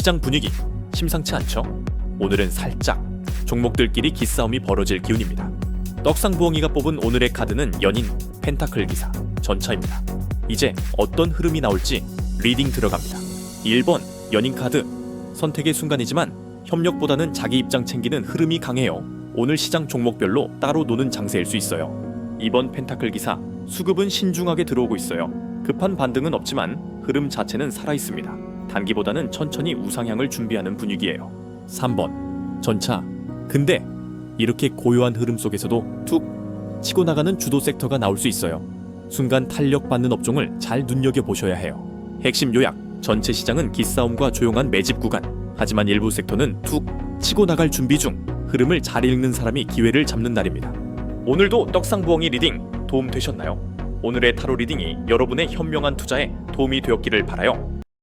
시장 분위기 심상치 않죠? 오늘은 살짝 종목들끼리 기싸움이 벌어질 기운입니다. 떡상부엉이가 뽑은 오늘의 카드는 연인 펜타클 기사 전차입니다. 이제 어떤 흐름이 나올지 리딩 들어갑니다. 1번 연인 카드 선택의 순간이지만 협력보다는 자기 입장 챙기는 흐름이 강해요. 오늘 시장 종목별로 따로 노는 장세일 수 있어요. 2번 펜타클 기사 수급은 신중하게 들어오고 있어요. 급한 반등은 없지만 흐름 자체는 살아 있습니다. 단기보다는 천천히 우상향을 준비하는 분위기예요. 3번 전차 근데 이렇게 고요한 흐름 속에서도 툭 치고 나가는 주도 섹터가 나올 수 있어요. 순간 탄력받는 업종을 잘 눈여겨 보셔야 해요. 핵심 요약 전체 시장은 기싸움과 조용한 매집 구간 하지만 일부 섹터는 툭 치고 나갈 준비 중 흐름을 잘 읽는 사람이 기회를 잡는 날입니다. 오늘도 떡상부엉이 리딩 도움 되셨나요? 오늘의 타로 리딩이 여러분의 현명한 투자에 도움이 되었기를 바라요.